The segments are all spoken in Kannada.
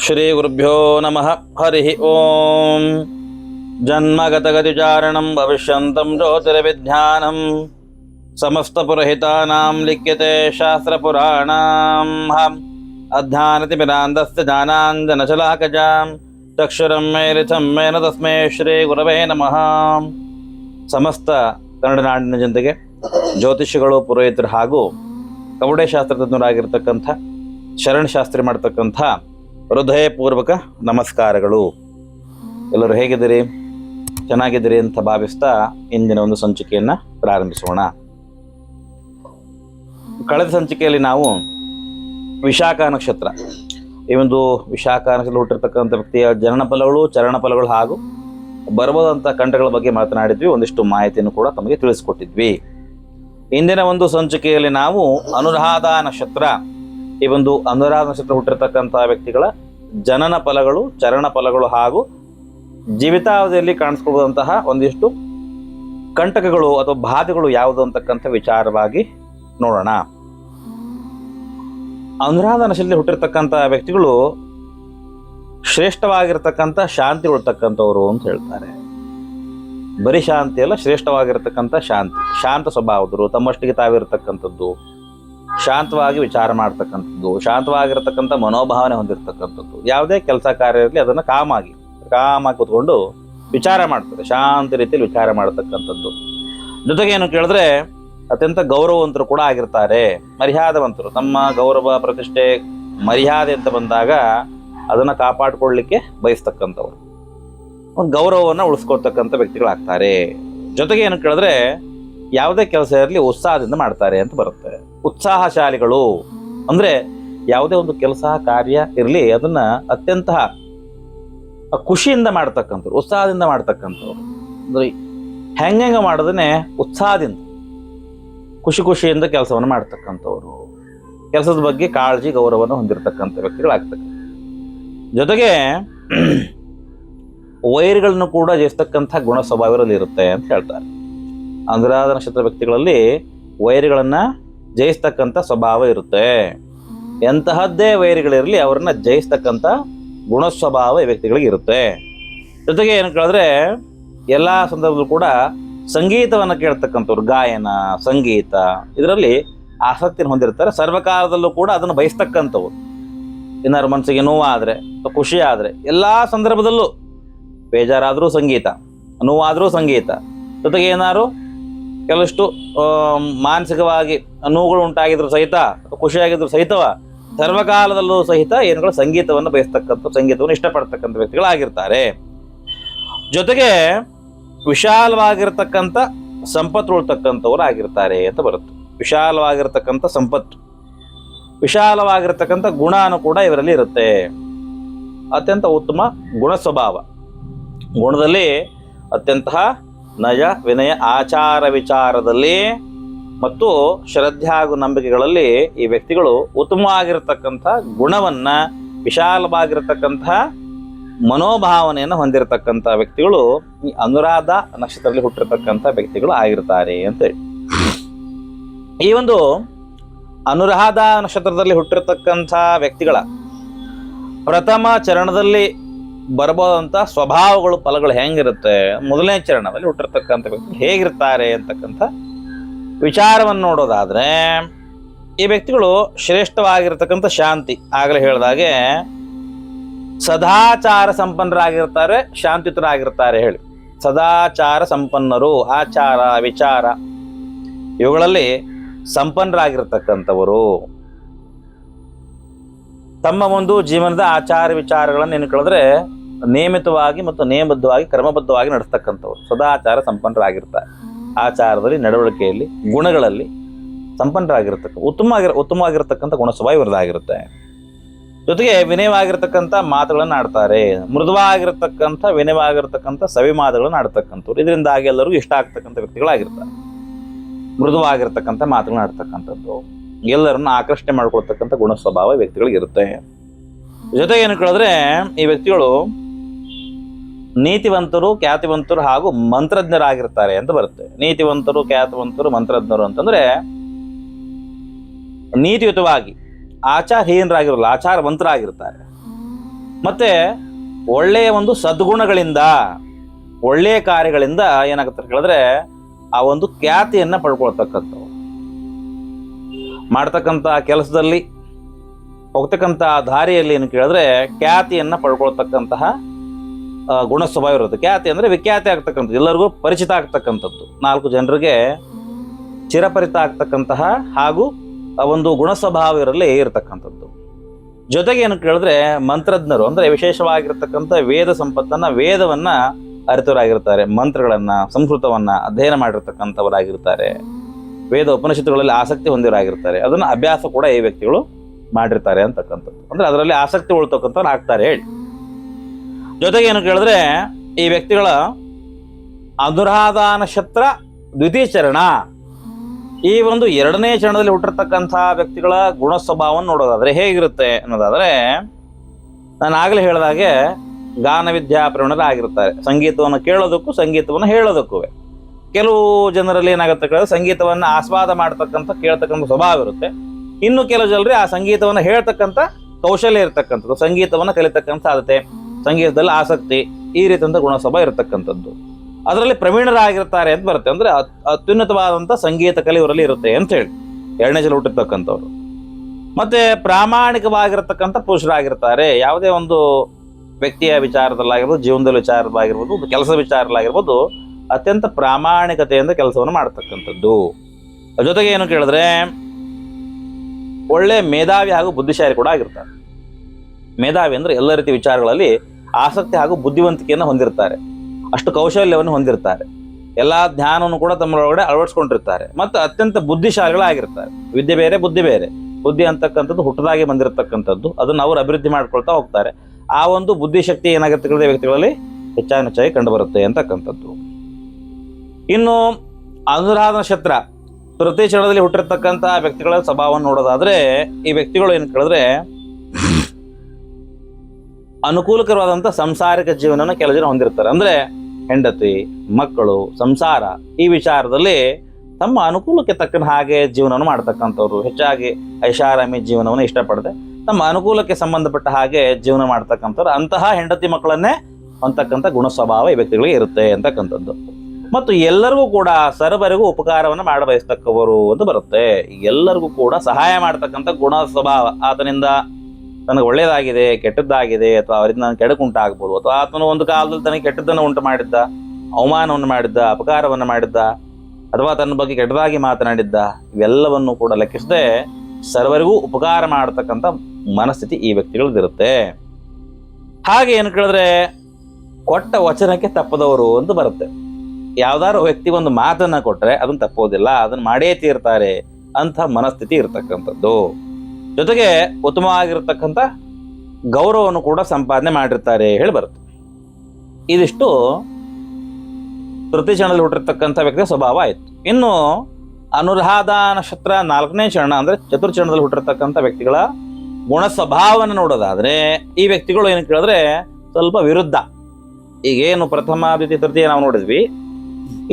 श्रीगुरुभ्यो नमः हरिः ॐ जन्मगतगतिचारणं भविष्यन्तं ज्योतिर्विज्ञानं समस्तपुरहितानां लिख्यते शास्त्रपुराणाम् हम् अध्यानतिमिरान्दस्य जानाञ्जनशलाकजां चक्षुरं मे ऋथं ಮೇನ ತಸ್ಮೈ ಶ್ರೀ ಗುರವೇ ನಮಃ ಸಮಸ್ತ ಕನ್ನಡ ನಾಡಿನ ಜನತೆಗೆ ಜ್ಯೋತಿಷಿಗಳು ಪುರೋಹಿತರು ಹಾಗೂ ಕವಡೆ ಶಾಸ್ತ್ರಜ್ಞರಾಗಿರ್ತಕ್ಕಂಥ ಶರಣ ಶಾಸ್ತ್ರಿ ಮಾಡ್ತಕ್ಕಂಥ ಹೃದಯಪೂರ್ವಕ ನಮಸ್ಕಾರಗಳು. ಎಲ್ಲರೂ ಹೇಗಿದ್ದೀರಿ? ಚೆನ್ನಾಗಿದ್ದೀರಿ ಅಂತ ಭಾವಿಸ್ತಾ ಇಂದಿನ ಒಂದು ಸಂಚಿಕೆಯನ್ನು ಪ್ರಾರಂಭಿಸೋಣ. ಕಳೆದ ಸಂಚಿಕೆಯಲ್ಲಿ ನಾವು ವಿಶಾಖ ನಕ್ಷತ್ರ, ಈ ಒಂದು ವಿಶಾಖ ನಕ್ಷತ್ರ ಹುಟ್ಟಿರ್ತಕ್ಕಂಥ ವ್ಯಕ್ತಿಯ ಜನನ ಫಲಗಳು ಚರಣ ಫಲಗಳು ಹಾಗೂ ಬರಬಹುದಂಥ ಕಂಠಗಳ ಬಗ್ಗೆ ಮಾತನಾಡಿದ್ವಿ. ಒಂದಿಷ್ಟು ಮಾಹಿತಿಯನ್ನು ಕೂಡ ತಮಗೆ ತಿಳಿಸ್ಕೊಟ್ಟಿದ್ವಿ. ಇಂದಿನ ಒಂದು ಸಂಚಿಕೆಯಲ್ಲಿ ನಾವು ಅನುರಾಧ ನಕ್ಷತ್ರ ಈ ಒಂದು ಅನುರಾಧ ನಕ್ಷತ್ರ ಹುಟ್ಟಿರ್ತಕ್ಕಂಥ ವ್ಯಕ್ತಿಗಳ ಜನನ ಫಲಗಳು, ಚರಣ ಫಲಗಳು ಹಾಗೂ ಜೀವಿತಾವಧಿಯಲ್ಲಿ ಕಾಣಿಸ್ಕೊಳ್ಳುವಂತಹ ಒಂದಿಷ್ಟು ಕಂಟಕಗಳು ಅಥವಾ ಬಾಧೆಗಳು ಯಾವುದು ಅಂತಕ್ಕಂಥ ವಿಚಾರವಾಗಿ ನೋಡೋಣ. ಅನುರಾಧ ನಶಲ್ಲಿ ಹುಟ್ಟಿರ್ತಕ್ಕಂಥ ವ್ಯಕ್ತಿಗಳು ಶ್ರೇಷ್ಠವಾಗಿರ್ತಕ್ಕಂಥ ಶಾಂತಿ ಉಳ್ತಕ್ಕಂಥವ್ರು ಅಂತ ಹೇಳ್ತಾರೆ. ಬರೀ ಶಾಂತಿ ಅಲ್ಲ, ಶ್ರೇಷ್ಠವಾಗಿರ್ತಕ್ಕಂಥ ಶಾಂತಿ, ಶಾಂತ ಸ್ವಭಾವದರು ತಮ್ಮಷ್ಟಿಗೆ ತಾವಿರ್ತಕ್ಕಂಥದ್ದು. ಶಾಂತವಾಗಿ ವಿಚಾರ ಮಾಡ್ತಕ್ಕಂಥದ್ದು, ಶಾಂತವಾಗಿರ್ತಕ್ಕಂಥ ಮನೋಭಾವನೆ ಹೊಂದಿರತಕ್ಕಂಥದ್ದು. ಯಾವುದೇ ಕೆಲಸ ಕಾರ್ಯ ಇರಲಿ ಅದನ್ನು ಕಾಮಾಗಿ ಕಾಮಾಗಿ ಕೂತ್ಕೊಂಡು ವಿಚಾರ ಮಾಡ್ತಾರೆ, ಶಾಂತ ರೀತಿಯಲ್ಲಿ ವಿಚಾರ ಮಾಡ್ತಕ್ಕಂಥದ್ದು. ಜೊತೆಗೆ ಏನು ಕೇಳಿದ್ರೆ, ಅತ್ಯಂತ ಗೌರವವಂತರು ಕೂಡ ಆಗಿರ್ತಾರೆ, ಮರ್ಯಾದವಂತರು. ತಮ್ಮ ಗೌರವ, ಪ್ರತಿಷ್ಠೆ, ಮರ್ಯಾದೆ ಅಂತ ಬಂದಾಗ ಅದನ್ನು ಕಾಪಾಡಿಕೊಳ್ಳಿಕ್ಕೆ ಬಯಸ್ತಕ್ಕಂಥವ್ರು. ಒಂದು ಗೌರವವನ್ನು ಉಳಿಸ್ಕೊಳ್ತಕ್ಕಂಥ ವ್ಯಕ್ತಿಗಳಾಗ್ತಾರೆ. ಜೊತೆಗೆ ಏನು ಕೇಳಿದ್ರೆ, ಯಾವುದೇ ಕೆಲಸ ಇರಲಿ ಉತ್ಸಾಹದಿಂದ ಮಾಡ್ತಾರೆ ಅಂತ ಬರುತ್ತೆ. ಉತ್ಸಾಹಶಾಲಿಗಳು. ಅಂದರೆ ಯಾವುದೇ ಒಂದು ಕೆಲಸ, ಕಾರ್ಯ ಇರಲಿ, ಅದನ್ನ ಅತ್ಯಂತ ಖುಷಿಯಿಂದ ಮಾಡ್ತಕ್ಕಂಥವ್ರು, ಉತ್ಸಾಹದಿಂದ ಮಾಡ್ತಕ್ಕಂಥವ್ರು. ಅಂದ್ರೆ ಹೆಂಗೆ ಮಾಡೋದನ್ನೇ ಉತ್ಸಾಹದಿಂದ, ಖುಷಿ ಖುಷಿಯಿಂದ ಕೆಲಸವನ್ನು ಮಾಡ್ತಕ್ಕಂಥವ್ರು. ಕೆಲಸದ ಬಗ್ಗೆ ಕಾಳಜಿ, ಗೌರವವನ್ನು ಹೊಂದಿರತಕ್ಕಂಥ ವ್ಯಕ್ತಿಗಳಾಗ್ತಕ್ಕಂಥ ಜೊತೆಗೆ ವೈರ್ಗಳನ್ನು ಕೂಡ ಜಯಿಸ್ತಕ್ಕಂಥ ಗುಣ ಸ್ವಭಾವದಲ್ಲಿ ಇರುತ್ತೆ ಅಂತ ಹೇಳ್ತಾರೆ. ಅನುರಾಧ ನಕ್ಷತ್ರ ವ್ಯಕ್ತಿಗಳಲ್ಲಿ ವೈರಿಗಳನ್ನ ಜಯಿಸ್ತಕ್ಕಂಥ ಸ್ವಭಾವ ಇರುತ್ತೆ. ಎಂತಹದ್ದೇ ವೈರಿಗಳಿರಲಿ ಅವ್ರನ್ನ ಜಯಿಸ್ತಕ್ಕಂಥ ಗುಣ ಸ್ವಭಾವ ಈ ವ್ಯಕ್ತಿಗಳಿಗೆ ಇರುತ್ತೆ. ಜೊತೆಗೆ ಏನು ಕೇಳಿದ್ರೆ ಎಲ್ಲ ಸಂದರ್ಭದಲ್ಲೂ ಕೂಡ ಸಂಗೀತವನ್ನು ಕೇಳ್ತಕ್ಕಂಥವ್ರು, ಗಾಯನ, ಸಂಗೀತ, ಇದರಲ್ಲಿ ಆಸಕ್ತಿಯನ್ನು ಹೊಂದಿರ್ತಾರೆ. ಸರ್ವಕಾಲದಲ್ಲೂ ಕೂಡ ಅದನ್ನು ಬಯಸ್ತಕ್ಕಂಥವ್ರು. ಏನಾದ್ರು ಮನಸ್ಸಿಗೆ ನೋವಾದರೆ ಖುಷಿ ಆದರೆ ಎಲ್ಲ ಸಂದರ್ಭದಲ್ಲೂ ಬೇಜಾರಾದರೂ ಸಂಗೀತ, ನೋವಾದರೂ ಸಂಗೀತ. ಜೊತೆಗೆ ಏನಾದ್ರು ಕೆಲವಷ್ಟು ಮಾನಸಿಕವಾಗಿ ನೋವುಗಳು ಉಂಟಾಗಿದ್ರು ಸಹಿತ ಖುಷಿಯಾಗಿದ್ರು ಸಹಿತವ ಸರ್ವಕಾಲದಲ್ಲೂ ಸಹಿತ ಏನುಗಳು ಸಂಗೀತವನ್ನು ಬಯಸ್ತಕ್ಕಂಥ, ಸಂಗೀತವನ್ನು ಇಷ್ಟಪಡ್ತಕ್ಕಂಥ ವ್ಯಕ್ತಿಗಳಾಗಿರ್ತಾರೆ. ಜೊತೆಗೆ, ವಿಶಾಲವಾಗಿರ್ತಕ್ಕಂಥ ಸಂಪತ್ತು ಉಳ್ತಕ್ಕಂಥವ್ರು ಆಗಿರ್ತಾರೆ ಅಂತ ಬರುತ್ತೆ. ವಿಶಾಲವಾಗಿರ್ತಕ್ಕಂಥ ಸಂಪತ್ತು. ವಿಶಾಲವಾಗಿರ್ತಕ್ಕಂಥ ಗುಣನೂ ಕೂಡ ಇವರಲ್ಲಿ ಇರುತ್ತೆ. ಅತ್ಯಂತ ಉತ್ತಮ ಗುಣ ಸ್ವಭಾವ ಗುಣದಲ್ಲಿ ಅತ್ಯಂತ ನಯ, ವಿನಯ, ಆಚಾರ ವಿಚಾರದಲ್ಲಿ ಮತ್ತು ಶ್ರದ್ಧೆ ಹಾಗೂ ನಂಬಿಕೆಗಳಲ್ಲಿ ಈ ವ್ಯಕ್ತಿಗಳು ಉತ್ತಮವಾಗಿರತಕ್ಕಂಥ ಗುಣವನ್ನ, ವಿಶಾಲವಾಗಿರತಕ್ಕಂಥ ಮನೋಭಾವನೆಯನ್ನು ಹೊಂದಿರತಕ್ಕಂಥ ವ್ಯಕ್ತಿಗಳು ಈ ಅನುರಾಧ ನಕ್ಷತ್ರದಲ್ಲಿ ಹುಟ್ಟಿರತಕ್ಕಂಥ ವ್ಯಕ್ತಿಗಳು ಆಗಿರ್ತಾರೆ ಅಂತ ಹೇಳಿ ಈ ಒಂದು ಅನುರಾಧ ನಕ್ಷತ್ರದಲ್ಲಿ ಹುಟ್ಟಿರತಕ್ಕಂಥ ವ್ಯಕ್ತಿಗಳ ಪ್ರಥಮ ಚರಣದಲ್ಲಿ ಬರಬಹುದಂತ ಸ್ವಭಾವಗಳು, ಫಲಗಳು ಹೆಂಗಿರುತ್ತೆ, ಮೊದಲನೇ ಚರಣದಲ್ಲಿ ಹುಟ್ಟಿರ್ತಕ್ಕಂಥ ವ್ಯಕ್ತಿ ಹೇಗಿರ್ತಾರೆ ಅಂತಕ್ಕಂಥ ವಿಚಾರವನ್ನು ನೋಡೋದಾದ್ರೆ, ಈ ವ್ಯಕ್ತಿಗಳು ಶ್ರೇಷ್ಠವಾಗಿರ್ತಕ್ಕಂಥ ಶಾಂತಿ. ಆಗಲೇ ಹೇಳಿದಾಗೆ, ಸದಾಚಾರ ಸಂಪನ್ನರಾಗಿರ್ತಾರೆ, ಶಾಂತಿಯುತರಾಗಿರ್ತಾರೆ ಹೇಳಿ. ಸದಾಚಾರ ಸಂಪನ್ನರು, ಆಚಾರ, ವಿಚಾರ, ಇವುಗಳಲ್ಲಿ ಸಂಪನ್ನರಾಗಿರ್ತಕ್ಕಂಥವರು. ತಮ್ಮ ಒಂದು ಜೀವನದ ಆಚಾರ ವಿಚಾರಗಳನ್ನು ಏನು ಕೇಳಿದ್ರೆ ನಿಯಮಿತವಾಗಿ ಮತ್ತು ನಿಯಮಬದ್ಧವಾಗಿ, ಕ್ರಮಬದ್ಧವಾಗಿ ನಡೆಸ್ತಕ್ಕಂಥವ್ರು. ಸದಾಚಾರ ಸಂಪನ್ನರಾಗಿರ್ತಾರೆ. ಆಚಾರದಲ್ಲಿ, ನಡವಳಿಕೆಯಲ್ಲಿ, ಗುಣಗಳಲ್ಲಿ ಸಂಪನ್ನರಾಗಿರ್ತಕ್ಕ ಉತ್ತಮ ಆಗಿರ ಉತ್ತಮವಾಗಿರ್ತಕ್ಕಂಥ ಗುಣ ಸ್ವಭಾವ ಇವರದಾಗಿರುತ್ತೆ ಜೊತೆಗೆ ವಿನಯವಾಗಿರ್ತಕ್ಕಂಥ ಮಾತುಗಳನ್ನು ಆಡ್ತಾರೆ. ಮೃದುವಾಗಿರ್ತಕ್ಕಂಥ, ವಿನಯವಾಗಿರ್ತಕ್ಕಂಥ ಸವಿ ಮಾತುಗಳನ್ನು ಆಡ್ತಕ್ಕಂಥವ್ರು. ಇದರಿಂದಾಗಿ ಎಲ್ಲರಿಗೂ ಇಷ್ಟ ಆಗ್ತಕ್ಕಂಥ ವ್ಯಕ್ತಿಗಳಾಗಿರ್ತಾರೆ. ಮೃದುವಾಗಿರ್ತಕ್ಕಂಥ ಮಾತುಗಳನ್ನ ಆಡ್ತಕ್ಕಂಥದ್ದು. ಎಲ್ಲರನ್ನ ಆಕರ್ಷಣೆ ಮಾಡ್ಕೊಳ್ತಕ್ಕಂಥ ಗುಣ ಸ್ವಭಾವ ವ್ಯಕ್ತಿಗಳಿಗಿರುತ್ತೆ ಜೊತೆಗೆ ಏನು ಕೇಳಿದ್ರೆ, ಈ ವ್ಯಕ್ತಿಗಳು ನೀತಿವಂತರು, ಖ್ಯಾತಿವಂತರು ಹಾಗೂ ಮಂತ್ರಜ್ಞರಾಗಿರ್ತಾರೆ ಅಂತ ಬರುತ್ತೆ. ನೀತಿವಂತರು, ಖ್ಯಾತವಂತರು, ಮಂತ್ರಜ್ಞರು ಅಂತಂದ್ರೆ ನೀತಿಯುತವಾಗಿ ಆಚಾರಹೀನರಾಗಿರಲ್ಲ ಆಚಾರವಂತರಾಗಿರ್ತಾರೆ. ಮತ್ತೆ ಒಳ್ಳೆಯ ಒಂದು ಸದ್ಗುಣಗಳಿಂದ, ಒಳ್ಳೆಯ ಕಾರ್ಯಗಳಿಂದ ಏನಾಗುತ್ತೆ ಕೇಳಿದ್ರೆ ಆ ಒಂದು ಖ್ಯಾತಿಯನ್ನ ಪಡ್ಕೊಳ್ತಕ್ಕಂಥವು ಮಾಡ್ತಕ್ಕಂಥ ಕೆಲಸದಲ್ಲಿ, ಹೋಗ್ತಕ್ಕಂಥ ದಾರಿಯಲ್ಲಿ ಏನು ಕೇಳಿದ್ರೆ ಖ್ಯಾತಿಯನ್ನ ಪಡ್ಕೊಳ್ತಕ್ಕಂತಹ ಗುಣ ಸ್ವಭಾವ ಇರುತ್ತೆ ಖ್ಯಾತಿ ಅಂದರೆ ವಿಖ್ಯಾತಿ ಆಗ್ತಕ್ಕಂಥದ್ದು. ಎಲ್ಲರಿಗೂ ಪರಿಚಿತ ಆಗ್ತಕ್ಕಂಥದ್ದು. ನಾಲ್ಕು ಜನರಿಗೆ ಚಿರಪರಿತ ಆಗ್ತಕ್ಕಂತಹ ಹಾಗೂ ಒಂದು ಗುಣ ಸ್ವಭಾವ ಇರಲಿ ಇರತಕ್ಕಂಥದ್ದು. ಜೊತೆಗೆ ಏನು ಕೇಳಿದ್ರೆ ಮಂತ್ರಜ್ಞರು ಅಂದರೆ ವಿಶೇಷವಾಗಿರ್ತಕ್ಕಂಥ ವೇದ ಸಂಪತ್ತನ್ನು, ವೇದವನ್ನು ಅರಿತವರಾಗಿರ್ತಾರೆ. ಮಂತ್ರಗಳನ್ನು, ಸಂಸ್ಕೃತವನ್ನು ಅಧ್ಯಯನ ಮಾಡಿರ್ತಕ್ಕಂಥವರಾಗಿರ್ತಾರೆ. ವೇದ ಉಪನಿಷತ್ತುಗಳಲ್ಲಿ ಆಸಕ್ತಿ ಹೊಂದಿರಾಗಿರ್ತಾರೆ ಅದನ್ನು ಅಭ್ಯಾಸ ಕೂಡ ಈ ವ್ಯಕ್ತಿಗಳು ಮಾಡಿರ್ತಾರೆ ಅಂತಕ್ಕಂಥದ್ದು. ಅಂದರೆ ಅದರಲ್ಲಿ ಆಸಕ್ತಿ ಉಳ್ತಕ್ಕಂಥವ್ರು ಆಗ್ತಾರೆ ಹೇಳಿ. ಜೊತೆಗೆ ಏನು ಕೇಳಿದ್ರೆ, ಈ ವ್ಯಕ್ತಿಗಳ ಅನುರಾಧ ನಕ್ಷತ್ರ ದ್ವಿತೀಯ ಚರಣ. ಈ ಒಂದು ಎರಡನೇ ಚರಣದಲ್ಲಿ ಹುಟ್ಟಿರ್ತಕ್ಕಂಥ ವ್ಯಕ್ತಿಗಳ ಗುಣ ಸ್ವಭಾವವನ್ನು ನೋಡೋದಾದ್ರೆ ಹೇಗಿರುತ್ತೆ ಅನ್ನೋದಾದ್ರೆ, ನಾನು ಆಗಲೇ ಹೇಳಿದಾಗೆ ಗಾನ ವಿದ್ಯಾ ಪ್ರವೀಣರಾಗಿರ್ತಾರೆ ಸಂಗೀತವನ್ನು ಕೇಳೋದಕ್ಕೂ ಸಂಗೀತವನ್ನು ಹೇಳೋದಕ್ಕೂ. ಕೆಲವು ಜನರಲ್ಲಿ ಏನಾಗುತ್ತೆ ಕೇಳಿದ್ರೆ, ಸಂಗೀತವನ್ನು ಆಸ್ವಾದ ಮಾಡ್ತಕ್ಕಂಥ, ಕೇಳ್ತಕ್ಕಂಥ ಸ್ವಭಾವ ಇರುತ್ತೆ. ಇನ್ನು ಕೆಲವು ಜನರಿಗೆ ಆ ಸಂಗೀತವನ್ನು ಹೇಳ್ತಕ್ಕಂಥ ಕೌಶಲ್ಯ ಇರತಕ್ಕಂಥದ್ದು, ಸಂಗೀತವನ್ನು ಕಲಿತಕ್ಕಂಥ ಸಾಧ್ಯತೆ. ಸಂಗೀತದಲ್ಲಿ ಆಸಕ್ತಿ ಈ ರೀತಿಯಂಥ ಗುಣಸಭ ಇರತಕ್ಕಂಥದ್ದು. ಅದರಲ್ಲಿ ಪ್ರವೀಣರಾಗಿರ್ತಾರೆ ಅಂತ ಬರುತ್ತೆ. ಅಂದ್ರೆ ಅತ್- ಅತ್ಯುನ್ನತವಾದಂಥ ಸಂಗೀತ ಕಲೆ ಇವರಲ್ಲಿ ಇರುತ್ತೆ ಅಂತ ಹೇಳಿ. ಎರಡನೇ ಜಲ ಹುಟ್ಟಿರ್ತಕ್ಕಂಥವ್ರು. ಮತ್ತೆ ಪ್ರಾಮಾಣಿಕವಾಗಿರ್ತಕ್ಕಂಥ ಪುರುಷರಾಗಿರ್ತಾರೆ. ಯಾವುದೇ ಒಂದು ವ್ಯಕ್ತಿಯ ವಿಚಾರದಲ್ಲಾಗಿರ್ಬೋದು, ಜೀವನದ ವಿಚಾರದಲ್ಲಾಗಿರ್ಬೋದು, ಒಂದು ಕೆಲಸ ವಿಚಾರದಲ್ಲಾಗಿರ್ಬೋದು, ಅತ್ಯಂತ ಪ್ರಾಮಾಣಿಕತೆಯಿಂದ ಕೆಲಸವನ್ನು ಮಾಡ್ತಕ್ಕಂಥದ್ದು. ಜೊತೆಗೆ ಏನು ಕೇಳಿದ್ರೆ, ಒಳ್ಳೆ ಮೇಧಾವಿ ಹಾಗೂ ಬುದ್ಧಿಶಾಲಿ ಕೂಡ ಆಗಿರ್ತಾರೆ. ಮೇಧಾವಿ ಅಂದ್ರೆ ಎಲ್ಲ ರೀತಿ ವಿಚಾರಗಳಲ್ಲಿ ಆಸಕ್ತಿ ಹಾಗೂ ಬುದ್ಧಿವಂತಿಕೆಯನ್ನು ಹೊಂದಿರ್ತಾರೆ ಅಷ್ಟು ಕೌಶಲ್ಯವನ್ನು ಹೊಂದಿರ್ತಾರೆ ಎಲ್ಲ ಧ್ಯಾನವನ್ನು ಕೂಡ ತಮ್ಮೊಳಗಡೆ ಅಳವಡಿಸ್ಕೊಂಡಿರ್ತಾರೆ. ಮತ್ತು ಅತ್ಯಂತ ಬುದ್ಧಿಶಾಲಿಗಳಾಗಿರ್ತಾರೆ ವಿದ್ಯೆ ಬೇರೆ, ಬುದ್ಧಿ ಬೇರೆ. ಬುದ್ಧಿ ಅಂತಕ್ಕಂಥದ್ದು ಹುಟ್ಟದಾಗಿ ಬಂದಿರತಕ್ಕಂಥದ್ದು. ಅದನ್ನು ಅವರು ಅಭಿವೃದ್ಧಿ ಮಾಡ್ಕೊಳ್ತಾ ಹೋಗ್ತಾರೆ. ಆ ಒಂದು ಬುದ್ಧಿಶಕ್ತಿ ಏನಾಗಿರ್ತಕ್ಕಂಥ ವ್ಯಕ್ತಿಗಳಲ್ಲಿ? ಹೆಚ್ಚಾಗಿ ಹೆಚ್ಚಾಗಿ ಕಂಡುಬರುತ್ತೆ ಅಂತಕ್ಕಂಥದ್ದು. ಇನ್ನು ಅನುರಾಧ ನಕ್ಷತ್ರ. ಪ್ರತಿ ಚರಣದಲ್ಲಿ ಹುಟ್ಟಿರ್ತಕ್ಕಂಥ ವ್ಯಕ್ತಿಗಳ ಸ್ವಭಾವವನ್ನು ನೋಡೋದಾದ್ರೆ, ಈ ವ್ಯಕ್ತಿಗಳು ಏನು ಕೇಳಿದ್ರೆ ಅನುಕೂಲಕರವಾದಂಥ ಸಂಸಾರಿಕ ಜೀವನವನ್ನು ಕೆಲ ಜನ ಹೊಂದಿರ್ತಾರೆ. ಅಂದರೆ ಹೆಂಡತಿ, ಮಕ್ಕಳು, ಸಂಸಾರ ಈ ವಿಚಾರದಲ್ಲಿ ತಮ್ಮ ಅನುಕೂಲಕ್ಕೆ ತಕ್ಕನ ಹಾಗೆ ಜೀವನವನ್ನು ಮಾಡ್ತಕ್ಕಂಥವ್ರು. ಹೆಚ್ಚಾಗಿ ಐಷಾರಾಮಿ ಜೀವನವನ್ನು ಇಷ್ಟಪಡದೆ. ತಮ್ಮ ಅನುಕೂಲಕ್ಕೆ ಸಂಬಂಧಪಟ್ಟ ಹಾಗೆ ಜೀವನ ಮಾಡ್ತಕ್ಕಂಥವ್ರು. ಅಂತಹ ಹೆಂಡತಿ ಮಕ್ಕಳನ್ನೇ ಅಂತಕ್ಕಂಥ ಗುಣ ಸ್ವಭಾವ ಈ ವ್ಯಕ್ತಿಗಳಿಗೆ ಇರುತ್ತೆ ಅಂತಕ್ಕಂಥದ್ದು. ಮತ್ತು ಎಲ್ಲರಿಗೂ ಕೂಡ ಸರ್ವರಿಗೂ ಉಪಕಾರವನ್ನು ಮಾಡಬಯಸ್ತಕ್ಕವರು ಅಂತ ಬರುತ್ತೆ. ಎಲ್ಲರಿಗೂ ಕೂಡ ಸಹಾಯ ಮಾಡ್ತಕ್ಕಂಥ ಗುಣ ಸ್ವಭಾವ ಆತನಿಂದ ತನಗೆ ಒಳ್ಳೇದಾಗಿದೆ, ಕೆಟ್ಟದ್ದಾಗಿದೆ ಅಥವಾ ಅವರಿಂದ ನಾನು ಕೆಡಕುಂಟಾಗ್ಬೋದು ಅಥವಾ ಆತನು ಒಂದು ಕಾಲದಲ್ಲಿ ತನಗೆ ಕೆಟ್ಟದ್ದನ್ನು ಉಂಟು ಮಾಡಿದ್ದ, ಅವಮಾನವನ್ನು ಮಾಡಿದ್ದ, ಅಪಕಾರವನ್ನು ಮಾಡಿದ್ದ, ಅಥವಾ ತನ್ನ ಬಗ್ಗೆ ಕೆಟ್ಟದಾಗಿ ಮಾತನಾಡಿದ್ದ, ಇವೆಲ್ಲವನ್ನು ಕೂಡ ಲೆಕ್ಕಿಸದೆ ಸರ್ವರಿಗೂ ಉಪಕಾರ ಮಾಡತಕ್ಕಂಥ ಮನಸ್ಥಿತಿ ಈ ವ್ಯಕ್ತಿಗಳದಿರುತ್ತೆ ಹಾಗೆ ಏನು ಕೇಳಿದ್ರೆ ಕೊಟ್ಟ ವಚನಕ್ಕೆ ತಪ್ಪದವರು ಅಂತ ಬರುತ್ತೆ. ಯಾವ್ದಾದ್ರು ವ್ಯಕ್ತಿ ಒಂದು ಮಾತನ್ನ ಕೊಟ್ಟರೆ ಅದನ್ನ ತಪ್ಪೋದಿಲ್ಲ, ಅದನ್ನ ಮಾಡೇ ತೀರ್ತಾರೆ ಅಂತ ಮನಸ್ಥಿತಿ ಇರತಕ್ಕಂಥದ್ದು. ಜೊತೆಗೆ ಉತ್ತಮವಾಗಿರ್ತಕ್ಕಂಥ ಗೌರವವನ್ನು ಕೂಡ ಸಂಪಾದನೆ ಮಾಡಿರ್ತಾರೆ ಹೇಳಿ ಬರುತ್ತೆ. ಇದಿಷ್ಟು ತೃತೀಯ ಚರಣದಲ್ಲಿ ಹುಟ್ಟಿರ್ತಕ್ಕಂಥ ವ್ಯಕ್ತಿಯ ಸ್ವಭಾವ ಆಯಿತು. ಇನ್ನು ಅನುರಾಧ ನಕ್ಷತ್ರ ನಾಲ್ಕನೇ ಚರಣ ಅಂದರೆ ಚತುರ್ಚರಣದಲ್ಲಿ ಹುಟ್ಟಿರ್ತಕ್ಕಂಥ ವ್ಯಕ್ತಿಗಳ ಗುಣ ಸ್ವಭಾವವನ್ನು ನೋಡೋದಾದರೆ ಈ ವ್ಯಕ್ತಿಗಳು ಏನು ಕೇಳಿದ್ರೆ ಸ್ವಲ್ಪ ವಿರುದ್ಧ. ಈಗೇನು ಪ್ರಥಮ, ದ್ವಿತೀಯ, ತೃತೀಯ ನಾವು ನೋಡಿದ್ವಿ.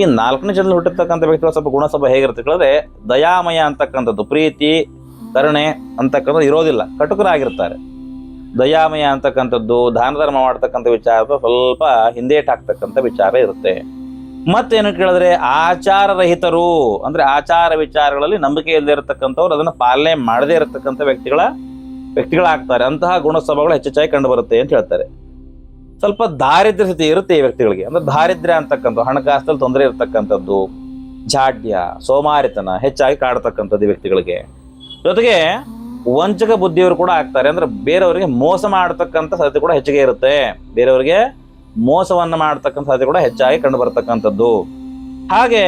ಈ ನಾಲ್ಕನೇ ಚರಣದಲ್ಲಿ ಹುಟ್ಟಿರ್ತಕ್ಕಂಥ ವ್ಯಕ್ತಿಗಳ ಸ್ವಲ್ಪ ಗುಣ ಸ್ವಭಾವ ಹೇಗಿರುತ್ತೆ ಕೇಳಿದ್ರೆ ದಯಾಮಯ ಅಂತಕ್ಕಂಥದ್ದು, ಪ್ರೀತಿ ಕರುಣೆ ಅಂತಕ್ಕಂಥದ್ದು ಇರೋದಿಲ್ಲ. ಕಟುಕರಾಗಿರ್ತಾರೆ. ದಯಾಮಯ ಅಂತಕ್ಕಂಥದ್ದು, ದಾನ ಧರ್ಮ ಮಾಡ್ತಕ್ಕಂಥ ವಿಚಾರ ಸ್ವಲ್ಪ ಹಿಂದೇಟಾಗ್ತಕ್ಕಂಥ ವಿಚಾರ ಇರುತ್ತೆ. ಮತ್ತೇನು ಕೇಳಿದ್ರೆ ಆಚಾರರಹಿತರು ಅಂದರೆ ಆಚಾರ ವಿಚಾರಗಳಲ್ಲಿ ನಂಬಿಕೆ ಇಲ್ಲದೆ ಇರತಕ್ಕಂಥವ್ರು ಅದನ್ನು ಪಾಲನೆ ಮಾಡದೇ ಇರತಕ್ಕಂಥ ವ್ಯಕ್ತಿಗಳ, ವ್ಯಕ್ತಿಗಳಾಗ್ತಾರೆ. ಅಂತಹ ಗುಣ ಸ್ವಭಾವಗಳು ಹೆಚ್ಚೆಚ್ಚಾಗಿ ಕಂಡು ಬರುತ್ತೆ ಅಂತ ಹೇಳ್ತಾರೆ. ಸ್ವಲ್ಪ ದಾರಿದ್ರ್ಯ ಸ್ಥಿತಿ ಇರುತ್ತೆ ಈ ವ್ಯಕ್ತಿಗಳಿಗೆ. ಅಂದ್ರೆ ದಾರಿದ್ರ್ಯ ಅಂತಕ್ಕಂಥ ಹಣಕಾಸಲ್ಲಿ ತೊಂದರೆ ಇರತಕ್ಕಂಥದ್ದು, ಜಾಡ್ಯ, ಸೋಮಾರಿತನ ಹೆಚ್ಚಾಗಿ ಕಾಡ್ತಕ್ಕಂಥದ್ದು ಈ ವ್ಯಕ್ತಿಗಳಿಗೆ. ಜೊತೆಗೆ ವಂಚಕ ಬುದ್ಧಿಯವರು ಕೂಡ ಆಗ್ತಾರೆ. ಅಂದ್ರೆ ಬೇರೆಯವರಿಗೆ ಮೋಸ ಮಾಡತಕ್ಕಂಥ ಸಾಧ್ಯತೆ ಕೂಡ ಹೆಚ್ಚಿಗೆ ಇರುತ್ತೆ. ಬೇರೆಯವರಿಗೆ ಮೋಸವನ್ನ ಮಾಡತಕ್ಕಂಥ ಸಾಧ್ಯತೆ ಕೂಡ ಹೆಚ್ಚಾಗಿ ಕಂಡು ಬರ್ತಕ್ಕಂಥದ್ದು ಹಾಗೆ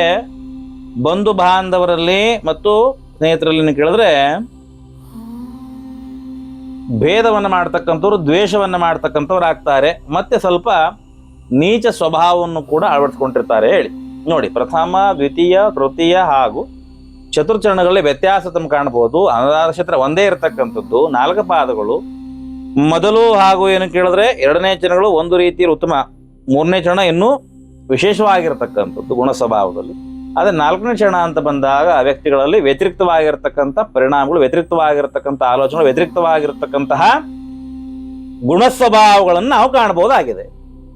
ಬಂಧು ಬಾಂಧವರಲ್ಲಿ ಮತ್ತು ಸ್ನೇಹಿತರಲ್ಲಿ ಕೇಳಿದ್ರೆ ಭೇದವನ್ನು ಮಾಡ್ತಕ್ಕಂಥವ್ರು, ದ್ವೇಷವನ್ನ ಮಾಡ್ತಕ್ಕಂಥವ್ರು ಆಗ್ತಾರೆ. ಮತ್ತೆ ಸ್ವಲ್ಪ ನೀಚ ಸ್ವಭಾವವನ್ನು ಕೂಡ ಅಳವಡಿಸ್ಕೊಂಡಿರ್ತಾರೆ ಹೇಳಿ. ನೋಡಿ, ಪ್ರಥಮ, ದ್ವಿತೀಯ, ತೃತೀಯ ಹಾಗೂ ಚತುರ್ಚರಣಗಳಲ್ಲಿ ವ್ಯತ್ಯಾಸ ತಮ್ಮ ಕಾಣಬಹುದು ಅನುರಾಧ ಒಂದೇ ಇರತಕ್ಕಂಥದ್ದು. ನಾಲ್ಕು ಪಾದಗಳು. ಮೊದಲು ಹಾಗೂ ಏನು ಕೇಳಿದ್ರೆ ಎರಡನೇ ಚರಣಗಳು ಒಂದು ರೀತಿಯಲ್ಲಿ ಉತ್ತಮ. ಮೂರನೇ ಚರಣ ಇನ್ನೂ ವಿಶೇಷವಾಗಿರತಕ್ಕಂಥದ್ದು ಗುಣ ಸ್ವಭಾವದಲ್ಲಿ. ಆದರೆ ನಾಲ್ಕನೇ ಚರಣ ಅಂತ ಬಂದಾಗ ಆ ವ್ಯಕ್ತಿಗಳಲ್ಲಿ ವ್ಯತಿರಿಕ್ತವಾಗಿರ್ತಕ್ಕಂಥ ಪರಿಣಾಮಗಳು, ವ್ಯತಿರಿಕ್ತವಾಗಿರ್ತಕ್ಕಂಥ ಆಲೋಚನೆ ವ್ಯತಿರಿಕ್ತವಾಗಿರ್ತಕ್ಕಂತಹ ಗುಣ ಸ್ವಭಾವಗಳನ್ನು ನಾವು ಕಾಣಬಹುದಾಗಿದೆ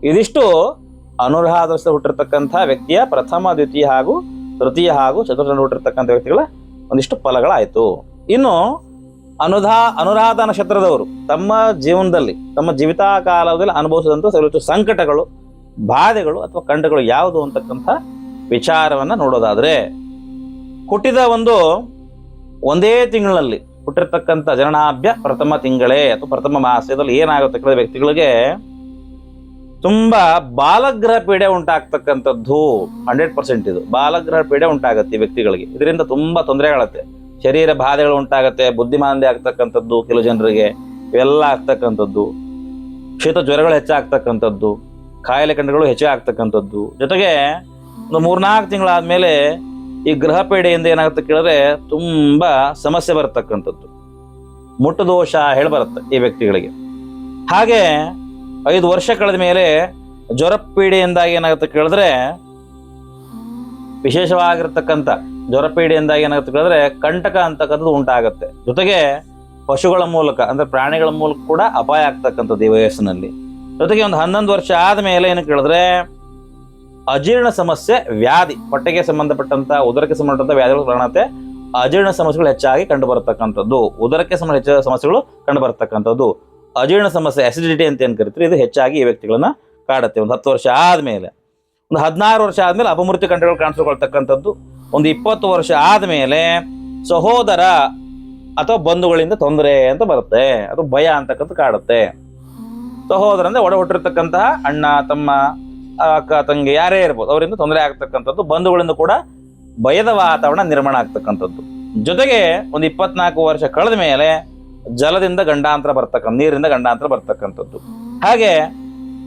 ಇದಿಷ್ಟು ಅನುರಾಧ ಹುಟ್ಟಿರ್ತಕ್ಕಂಥ ವ್ಯಕ್ತಿಯ ಪ್ರಥಮ, ದ್ವಿತೀಯ ಹಾಗೂ ತೃತೀಯ ಹಾಗೂ ಚತುರ್ಥ ಹುಟ್ಟಿರ್ತಕ್ಕಂಥ ವ್ಯಕ್ತಿಗಳ ಒಂದಿಷ್ಟು ಫಲಗಳಾಯಿತು. ಇನ್ನು ಅನುಧಾ, ಅನುರಾಧ ನಕ್ಷತ್ರದವರು ತಮ್ಮ ಜೀವನದಲ್ಲಿ, ತಮ್ಮ ಜೀವಿತಾ ಕಾಲದಲ್ಲಿ ಅನುಭವಿಸಿದಂಥ ಕೆಲವು ಸಂಕಟಗಳು, ಬಾಧೆಗಳು ಅಥವಾ ಕಂಡಗಳು ಯಾವುದು ಅಂತಕ್ಕಂಥ ವಿಚಾರವನ್ನ ನೋಡೋದಾದ್ರೆ, ಹುಟ್ಟಿದ ಒಂದು, ಒಂದೇ ತಿಂಗಳಲ್ಲಿ ಹುಟ್ಟಿರ್ತಕ್ಕಂಥ ಜನನಾಭ್ಯ ಪ್ರಥಮ ತಿಂಗಳೇ ಅಥವಾ ಪ್ರಥಮ ಮಾಸದಲ್ಲಿ ಏನಾಗುತ್ತೆ ವ್ಯಕ್ತಿಗಳಿಗೆ ತುಂಬಾ ಬಾಲಗ್ರಹ ಪೀಡೆ ಉಂಟಾಗ್ತಕ್ಕಂಥದ್ದು ಹಂಡ್ರೆಡ್ ಪರ್ಸೆಂಟ್ ಇದು. ಬಾಲಗ್ರಹ ಪೀಡೆ ಉಂಟಾಗತ್ತೆ ವ್ಯಕ್ತಿಗಳಿಗೆ. ಇದರಿಂದ ತುಂಬಾ ತೊಂದರೆಗಳತ್ತೆ ಶರೀರ ಬಾಧೆಗಳು ಉಂಟಾಗತ್ತೆ, ಬುದ್ಧಿಮಾಂದ್ಯ ಆಗ್ತಕ್ಕಂಥದ್ದು ಕೆಲವು ಜನರಿಗೆ, ಇವೆಲ್ಲ ಆಗ್ತಕ್ಕಂಥದ್ದು. ಶೀತ ಜ್ವರಗಳು ಹೆಚ್ಚಾಗ್ತಕ್ಕಂಥದ್ದು, ಕಾಯಿಲೆ ಕಂಡಗಳು ಹೆಚ್ಚಾಗ್ತಕ್ಕಂಥದ್ದು ಜೊತೆಗೆ ಒಂದು ಮೂರ್ನಾಲ್ಕು ತಿಂಗಳಾದ್ಮೇಲೆ ಈ ಗ್ರಹ ಪೀಡೆಯಿಂದ ಏನಾಗುತ್ತೆ ಕೇಳಿದ್ರೆ ತುಂಬಾ ಸಮಸ್ಯೆ ಬರತಕ್ಕಂಥದ್ದು. ಮುಟ್ಟು ದೋಷ ಹೇಳಿ ಬರುತ್ತೆ ಈ ವ್ಯಕ್ತಿಗಳಿಗೆ. ಹಾಗೆ ಐದು ವರ್ಷ ಕಳೆದ ಮೇಲೆ ಜ್ವರ ಪೀಡೆಯಿಂದಾಗಿ ಏನಾಗುತ್ತೆ ಕೇಳಿದ್ರೆ, ವಿಶೇಷವಾಗಿರ್ತಕ್ಕಂಥ ಜ್ವರ ಪೀಡೆಯಿಂದಾಗಿ ಏನಾಗುತ್ತೆ ಕೇಳಿದ್ರೆ ಕಂಟಕ ಅಂತಕ್ಕಂಥದ್ದು ಉಂಟಾಗುತ್ತೆ. ಜೊತೆಗೆ ಪಶುಗಳ ಮೂಲಕ, ಅಂದ್ರೆ ಪ್ರಾಣಿಗಳ ಮೂಲಕ ಕೂಡ ಅಪಾಯ ಆಗ್ತಕ್ಕಂಥದ್ದು ಈ ವಯಸ್ಸಿನಲ್ಲಿ. ಜೊತೆಗೆ ಒಂದು ಹನ್ನೊಂದು ವರ್ಷ ಆದ್ಮೇಲೆ ಏನು ಕೇಳಿದ್ರೆ, ಅಜೀರ್ಣ ಸಮಸ್ಯೆ, ವ್ಯಾಧಿ, ಹೊಟ್ಟೆಗೆ ಸಂಬಂಧಪಟ್ಟಂತ ಉದರಕ್ಕೆ ಸಂಬಂಧಪಟ್ಟಂತ ವ್ಯಾಧಿಗಳು ಕಾಣುತ್ತೆ ಅಜೀರ್ಣ ಸಮಸ್ಯೆಗಳು ಹೆಚ್ಚಾಗಿ ಕಂಡು ಬರತಕ್ಕಂಥದ್ದು ಉದರಕ್ಕೆ ಸಂಬಂಧ ಹೆಚ್ಚಾದ ಸಮಸ್ಯೆಗಳು ಕಂಡು ಬರತಕ್ಕಂಥದ್ದು ಅಜೀರ್ಣ ಸಮಸ್ಯೆ ಅಸಿಡಿಟಿ ಅಂತ ಏನು ಕರಿತೀರಿ? ಇದು ಹೆಚ್ಚಾಗಿ ಈ ವ್ಯಕ್ತಿಗಳನ್ನ ಕಾಡುತ್ತೆ. ಒಂದು ಹತ್ತು ವರ್ಷ ಆದಮೇಲೆ. ಒಂದು ಹದಿನಾರು ವರ್ಷ ಆದಮೇಲೆ ಅಪಮೃತ್ಯು ಕಂಠಗಳು ಕಾಣಿಸ್ಕೊಳ್ತಕ್ಕಂಥದ್ದು. ಒಂದು ಇಪ್ಪತ್ತು ವರ್ಷ ಆದಮೇಲೆ ಸಹೋದರ ಅಥವಾ ಬಂಧುಗಳಿಂದ ತೊಂದರೆ ಅಂತ ಬರುತ್ತೆ. ಅದು ಭಯ ಅಂತಕ್ಕಂಥ ಕಾಡುತ್ತೆ. ಸಹೋದರ ಅಂದ್ರೆ ಒಡ ಹುಟ್ಟಿರ್ತಕ್ಕಂತಹ ಅಣ್ಣ, ತಮ್ಮ, ಅಕ್ಕ, ತಂಗಿ ಯಾರೇ ಇರ್ಬೋದು. ಅವರಿಂದ ತೊಂದರೆ ಆಗ್ತಕ್ಕಂಥದ್ದು. ಬಂಧುಗಳಿಂದ ಕೂಡ ಭಯದ ವಾತಾವರಣ ನಿರ್ಮಾಣ ಆಗ್ತಕ್ಕಂಥದ್ದು. ಜೊತೆಗೆ ಒಂದು ಇಪ್ಪತ್ನಾಲ್ಕು ವರ್ಷ ಕಳೆದ ಮೇಲೆ ಜಲದಿಂದ ಗಂಡಾಂತರ ಬರ್ತಕ್ಕಂಥ ನೀರಿಂದ ಗಂಡಾಂತರ ಬರ್ತಕ್ಕಂಥದ್ದು. ಹಾಗೆ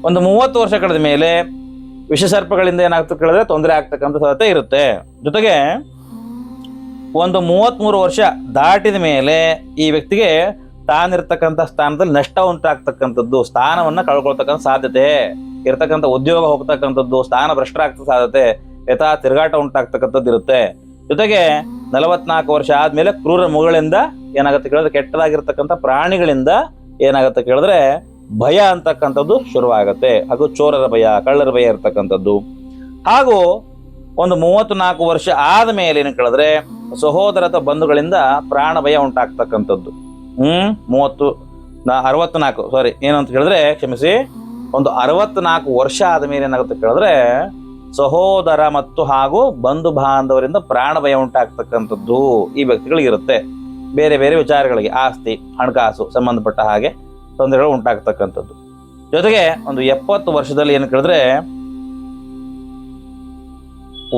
ಒಂದು ಮೂವತ್ತು ವರ್ಷ ಕಳೆದ ಮೇಲೆ ವಿಷಸರ್ಪಗಳಿಂದ ಏನಾಗ್ತದೆ ಕೇಳಿದ್ರೆ ತೊಂದರೆ ಆಗ್ತಕ್ಕಂಥ ಸಾಧ್ಯತೆ ಇರುತ್ತೆ. ಜೊತೆಗೆ ಒಂದು ಮೂವತ್ತ್ಮೂರು ವರ್ಷ ದಾಟಿದ ಮೇಲೆ ಈ ವ್ಯಕ್ತಿಗೆ ತಾನಿರ್ತಕ್ಕಂಥ ಸ್ಥಾನದಲ್ಲಿ ನಷ್ಟ ಉಂಟಾಗ್ತಕ್ಕಂಥದ್ದು, ಸ್ಥಾನವನ್ನ ಕಳ್ಕೊಳ್ತಕ್ಕಂಥ ಸಾಧ್ಯತೆ, ಇರ್ತಕ್ಕಂಥ ಉದ್ಯೋಗ ಹೋಗ್ತಕ್ಕಂಥದ್ದು, ಸ್ಥಾನ ಭ್ರಷ್ಟರಾಗ್ತಕ್ಕ ಸಾಧ್ಯತೆ, ಯಥಾ ತಿರುಗಾಟ ಉಂಟಾಗ್ತಕ್ಕಂಥದ್ದು ಇರುತ್ತೆ. ಜೊತೆಗೆ ನಲವತ್ನಾಲ್ಕು ವರ್ಷ ಆದಮೇಲೆ ಕ್ರೂರ ಮುಗಳಿಂದ ಏನಾಗುತ್ತೆ ಕೇಳಿದ್ರೆ ಕೆಟ್ಟದಾಗಿರ್ತಕ್ಕಂಥ ಪ್ರಾಣಿಗಳಿಂದ ಏನಾಗುತ್ತೆ ಕೇಳಿದ್ರೆ ಭಯ ಅಂತಕ್ಕಂಥದ್ದು ಶುರುವಾಗುತ್ತೆ. ಹಾಗೂ ಚೋರರ ಭಯ, ಕಳ್ಳರ ಭಯ ಇರ್ತಕ್ಕಂಥದ್ದು. ಹಾಗೂ ಒಂದು ಮೂವತ್ತು ನಾಲ್ಕು ವರ್ಷ ಆದ ಮೇಲೆ ಏನು ಕೇಳಿದ್ರೆ ಸಹೋದರ ಬಂಧುಗಳಿಂದ ಪ್ರಾಣ ಭಯ ಉಂಟಾಗ್ತಕ್ಕಂಥದ್ದು. ಹ್ಮ್, ಮೂವತ್ತು ಅರವತ್ನಾಲ್ಕು ಸಾರಿ ಏನಂತ ಕೇಳಿದ್ರೆ ಕ್ಷಮಿಸಿ, ಒಂದು ಅರವತ್ನಾಲ್ಕು ವರ್ಷ ಆದ ಮೇಲೆ ಏನಾಗುತ್ತೆ ಕೇಳಿದ್ರೆ ಸಹೋದರ ಮತ್ತು ಹಾಗೂ ಬಂಧು ಬಾಂಧವರಿಂದ ಪ್ರಾಣ ಭಯ ಉಂಟಾಗ್ತಕ್ಕಂಥದ್ದು ಈ ವ್ಯಕ್ತಿಗಳಿಗೆ ಇರುತ್ತೆ. ಬೇರೆ ಬೇರೆ ವಿಚಾರಗಳಿಗೆ ಆಸ್ತಿ, ಹಣಕಾಸು ಸಂಬಂಧಪಟ್ಟ ಹಾಗೆ ತೊಂದರೆಗಳು ಉಂಟಾಗ್ತಕ್ಕಂಥದ್ದು. ಜೊತೆಗೆ ಒಂದು ಎಪ್ಪತ್ತು ವರ್ಷದಲ್ಲಿ ಏನು ಕೇಳಿದ್ರೆ,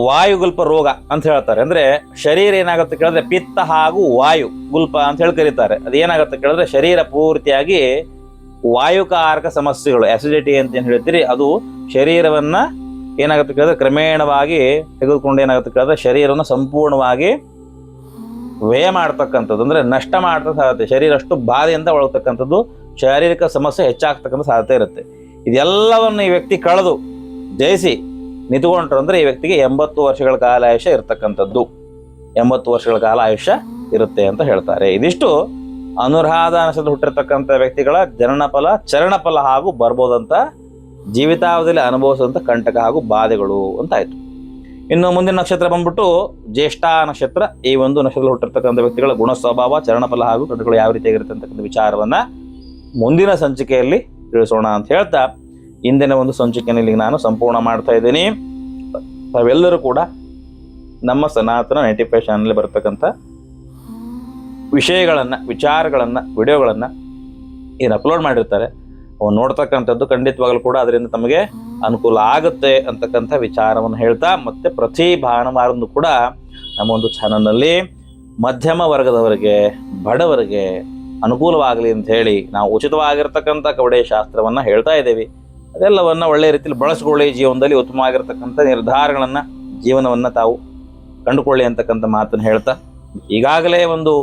ವಾಯುಗುಲ್ಪ ರೋಗ ಅಂತ ಹೇಳ್ತಾರೆ. ಅಂದ್ರೆ ಶರೀರ ಏನಾಗುತ್ತೆ ಕೇಳಿದ್ರೆ ಪಿತ್ತ ಹಾಗೂ ವಾಯು ಗುಲ್ಪ ಅಂತ ಹೇಳಿ ಕರೀತಾರೆ. ಅದೇನಾಗುತ್ತೆ ಕೇಳಿದ್ರೆ ಶರೀರ ಪೂರ್ತಿಯಾಗಿ ವಾಯುಕಾರಕ ಸಮಸ್ಯೆಗಳು ಆಸಿಡಿಟಿ ಅಂತ ಏನು ಹೇಳ್ತೀರಿ, ಅದು ಶರೀರವನ್ನ ಏನಾಗುತ್ತೆ ಕೇಳಿದ್ರೆ ಕ್ರಮೇಣವಾಗಿ ತೆಗೆದುಕೊಂಡು ಏನಾಗುತ್ತೆ ಕೇಳಿದ್ರೆ ಶರೀರವನ್ನು ಸಂಪೂರ್ಣವಾಗಿ ವ್ಯಯ ಮಾಡ್ತಕ್ಕಂಥದ್ದು, ಅಂದರೆ ನಷ್ಟ ಮಾಡ್ತಾ ಸಾಧ್ಯತೆ, ಶರೀರ ಅಷ್ಟು ಬಾಧೆಯಿಂದ ಒಳಗ್ತಕ್ಕಂಥದ್ದು ಶಾರೀರಿಕ ಸಮಸ್ಯೆ ಹೆಚ್ಚಾಗ್ತಕ್ಕಂಥ ಸಾಧ್ಯತೆ ಇರುತ್ತೆ. ಇದೆಲ್ಲವನ್ನು ಈ ವ್ಯಕ್ತಿ ಕಳೆದು ಜಯಿಸಿ ನಿಂತ್ಕೊಂಡ್ರು ಅಂದ್ರೆ ಈ ವ್ಯಕ್ತಿಗೆ ಎಂಬತ್ತು ವರ್ಷಗಳ ಕಾಲ ಆಯುಷ್ಯ ಇರತಕ್ಕಂಥದ್ದು. ಎಂಬತ್ತು ವರ್ಷಗಳ ಕಾಲ ಆಯುಷ್ಯ ಇರುತ್ತೆ ಅಂತ ಹೇಳ್ತಾರೆ. ಇದಿಷ್ಟು ಅನುರಾಧ ಅನಿಸಿದ ಹುಟ್ಟಿರ್ತಕ್ಕಂಥ ವ್ಯಕ್ತಿಗಳ ಜನನ ಫಲ ಚರಣ ಫಲ ಹಾಗೂ ಬರ್ಬೋದಂತ ಜೀವಿತಾವಧಿಯಲ್ಲಿ ಅನುಭವಿಸಿದಂಥ ಕಂಟಕ ಹಾಗೂ ಬಾಧೆಗಳು ಅಂತ ಆಯ್ತು. ಇನ್ನು ಮುಂದಿನ ನಕ್ಷತ್ರ ಬಂದ್ಬಿಟ್ಟು ಜ್ಯೇಷ್ಠ ನಕ್ಷತ್ರ. ಈ ಒಂದು ನಕ್ಷತ್ರ ಹುಟ್ಟಿರ್ತಕ್ಕಂಥ ವ್ಯಕ್ತಿಗಳ ಗುಣ ಸ್ವಭಾವ ಚರಣಫಲ ಹಾಗೂ ಕಂಟಕಗಳು ಯಾವ ರೀತಿಯಾಗಿರುತ್ತೆ ಅಂತಕ್ಕಂಥ ವಿಚಾರವನ್ನ ಮುಂದಿನ ಸಂಚಿಕೆಯಲ್ಲಿ ತಿಳಿಸೋಣ ಅಂತ ಹೇಳ್ತಾ, ಇಂದಿನ ಒಂದು ಸಂಚಿಕೆಯಲ್ಲಿ ನಾನು ಸಂಪೂರ್ಣ ಮಾಡ್ತಾ ಇದ್ದೀನಿ. ತಾವೆಲ್ಲರೂ ಕೂಡ ನಮ್ಮ ಸನಾತನ ನೈಂಟಿ ಫೈವ್ ಚಾನಲ್ ಬರ್ತಕ್ಕಂಥ ವಿಷಯಗಳನ್ನು, ವಿಚಾರಗಳನ್ನು, ವಿಡಿಯೋಗಳನ್ನು ಏನು ಅಪ್ಲೋಡ್ ಮಾಡಿರ್ತಾರೆ ನೋಡ್ತಕ್ಕಂಥದ್ದು ಖಂಡಿತವಾಗಲೂ ಕೂಡ ಅದರಿಂದ ತಮಗೆ ಅನುಕೂಲ ಆಗುತ್ತೆ ಅಂತಕ್ಕಂಥ ವಿಚಾರವನ್ನು ಹೇಳ್ತಾ ಮತ್ತೆ ಪ್ರತಿ ಭಾನುವಾರನೂ ಕೂಡ ನಮ್ಮ ಒಂದು ಚಾನಲ್ನಲ್ಲಿ ಮಧ್ಯಮ ವರ್ಗದವರಿಗೆ, ಬಡವರಿಗೆ ಅನುಕೂಲವಾಗಲಿ ಅಂತ ಹೇಳಿ ನಾವು ಉಚಿತವಾಗಿರ್ತಕ್ಕಂಥ ಕವಡೆ ಶಾಸ್ತ್ರವನ್ನು ಹೇಳ್ತಾ ಇದ್ದೇವೆ. ಅದೆಲ್ಲವನ್ನ ಒಳ್ಳೆಯ ರೀತಿಯಲ್ಲಿ ಬಳಸ್ಕೊಳ್ಳಿ ಜೀವನದಲ್ಲಿ ಉತ್ತಮವಾಗಿರ್ತಕ್ಕಂಥ ನಿರ್ಧಾರಗಳನ್ನು, ಜೀವನವನ್ನು ತಾವು ಕಂಡುಕೊಳ್ಳಿ ಅಂತಕ್ಕಂಥ ಮಾತನ್ನು ಹೇಳ್ತಾ ಈಗಾಗಲೇ ಒಂದು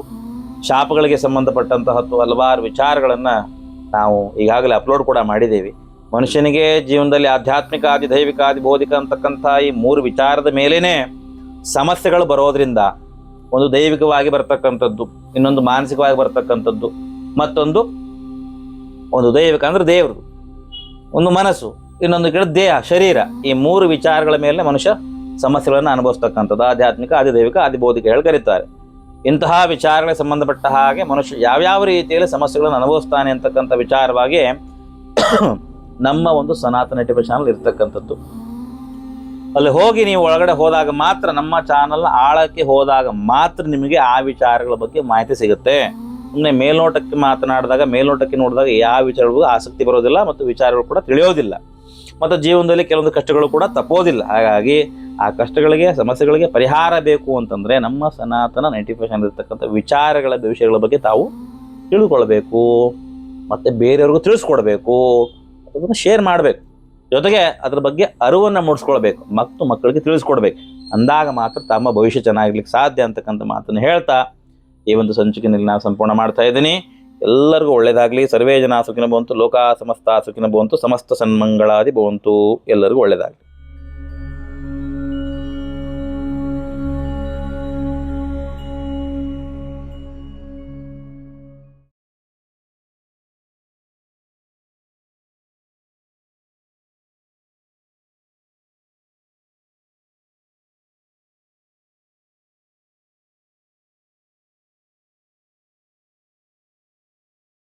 ಶಾಪಗಳಿಗೆ ಸಂಬಂಧಪಟ್ಟಂತಹ ಹತ್ತು ಹಲವಾರು ವಿಚಾರಗಳನ್ನು ನಾವು ಈಗಾಗಲೇ ಅಪ್ಲೋಡ್ ಕೂಡ ಮಾಡಿದ್ದೀವಿ. ಮನುಷ್ಯನಿಗೆ ಜೀವನದಲ್ಲಿ ಆಧ್ಯಾತ್ಮಿಕ ಆದಿ, ದೈವಿಕ ಆದಿ, ಬೌದ್ಧಿಕ ಅಂತಕ್ಕಂಥ ಈ ಮೂರು ವಿಚಾರದ ಮೇಲೇ ಸಮಸ್ಯೆಗಳು ಬರೋದ್ರಿಂದ ಒಂದು ದೈವಿಕವಾಗಿ ಬರ್ತಕ್ಕಂಥದ್ದು, ಇನ್ನೊಂದು ಮಾನಸಿಕವಾಗಿ ಬರ್ತಕ್ಕಂಥದ್ದು, ಮತ್ತೊಂದು ಒಂದು ದೈವಿಕ ಅಂದ್ರೆ ದೇವರು ಒಂದು ಮನಸ್ಸು, ಇನ್ನೊಂದು ಕಡೆ ದೇಹ, ಶರೀರ ಈ ಮೂರು ವಿಚಾರಗಳ ಮೇಲೆ ಮನುಷ್ಯ ಸಮಸ್ಯೆಗಳನ್ನು ಅನುಭವಿಸ್ತಕ್ಕಂಥದ್ದು. ಆಧ್ಯಾತ್ಮಿಕ ಆದಿದೈವಿಕ ಆದಿಬೌದ್ಧಿಕ ಹೇಳಿ ಕರೀತಾರೆ. ಇಂತಹ ವಿಚಾರಗಳಿಗೆ ಸಂಬಂಧಪಟ್ಟ ಹಾಗೆ ಮನುಷ್ಯ ಯಾವ್ಯಾವ ರೀತಿಯಲ್ಲಿ ಸಮಸ್ಯೆಗಳನ್ನು ಅನುಭವಿಸ್ತಾನೆ ಅಂತಕ್ಕಂಥ ವಿಚಾರವಾಗಿ ನಮ್ಮ ಒಂದು ಸನಾತನ ಟಿವಿ ಚಾನಲ್ ಇರ್ತಕ್ಕಂಥದ್ದು. ಅಲ್ಲಿ ಹೋಗಿ ನೀವು ಒಳಗಡೆ ಹೋದಾಗ ಮಾತ್ರ ನಮ್ಮ ಚಾನಲ್ ಆಳಕ್ಕೆ ಹೋದಾಗ ಮಾತ್ರ ನಿಮಗೆ ಆ ವಿಚಾರಗಳ ಬಗ್ಗೆ ಮಾಹಿತಿ ಸಿಗುತ್ತೆ. ಸುಮ್ಮನೆ ಮೇಲ್ನೋಟಕ್ಕೆ ಮಾತನಾಡಿದಾಗ, ಮೇಲ್ನೋಟಕ್ಕೆ ನೋಡಿದಾಗ ಯಾವ ವಿಚಾರಗಳಿಗೂ ಆಸಕ್ತಿ ಬರೋದಿಲ್ಲ ಮತ್ತು ವಿಚಾರಗಳು ಕೂಡ ತಿಳಿಯೋದಿಲ್ಲ. ಮತ್ತು ಜೀವನದಲ್ಲಿ ಕೆಲವೊಂದು ಕಷ್ಟಗಳು ಕೂಡ ತಪ್ಪೋದಿಲ್ಲ. ಹಾಗಾಗಿ ಆ ಕಷ್ಟಗಳಿಗೆ, ಸಮಸ್ಯೆಗಳಿಗೆ ಪರಿಹಾರ ಬೇಕು ಅಂತಂದರೆ ನಮ್ಮ ಸನಾತನ ನೈಂಟಿ ಪರ್ಸೆಂಟ್ ಇರತಕ್ಕಂಥ ವಿಚಾರಗಳ ವಿಷಯಗಳ ಬಗ್ಗೆ ತಾವು ತಿಳ್ಕೊಳ್ಬೇಕು. ಮತ್ತು ಬೇರೆಯವ್ರಿಗೂ ತಿಳಿಸ್ಕೊಡ್ಬೇಕು. ಅದನ್ನು ಶೇರ್ ಮಾಡಬೇಕು. ಜೊತೆಗೆ ಅದ್ರ ಬಗ್ಗೆ ಅರಿವನ್ನು ಮೂಡಿಸ್ಕೊಳ್ಬೇಕು. ಮತ್ತು ಮಕ್ಕಳಿಗೆ ತಿಳಿಸ್ಕೊಡ್ಬೇಕು. ಅಂದಾಗ ಮಾತ್ರ ತಮ್ಮ ಭವಿಷ್ಯ ಚೆನ್ನಾಗಿರ್ಲಿಕ್ಕೆ ಸಾಧ್ಯ ಅಂತಕ್ಕಂಥ ಮಾತನ್ನು ಹೇಳ್ತಾ ಈ ಒಂದು ಸಂಚಿಕೆಯಲ್ಲಿ ನಾನು ಸಂಪೂರ್ಣ ಮಾಡ್ತಾ ಇದ್ದೀನಿ. ಎಲ್ಲರಿಗೂ ಒಳ್ಳೆಯದಾಗಲಿ ಸರ್ವೇ ಜನ ಸುಖಿನ ಬಂತು ಲೋಕ ಸಮಸ್ತ ಸುಖಿನ ಬಂತು ಸಮಸ್ತ ಸನ್ಮಂಗಳಾದಿ ಭವಂತು. ಎಲ್ಲರಿಗೂ ಒಳ್ಳೇದಾಗಲಿ.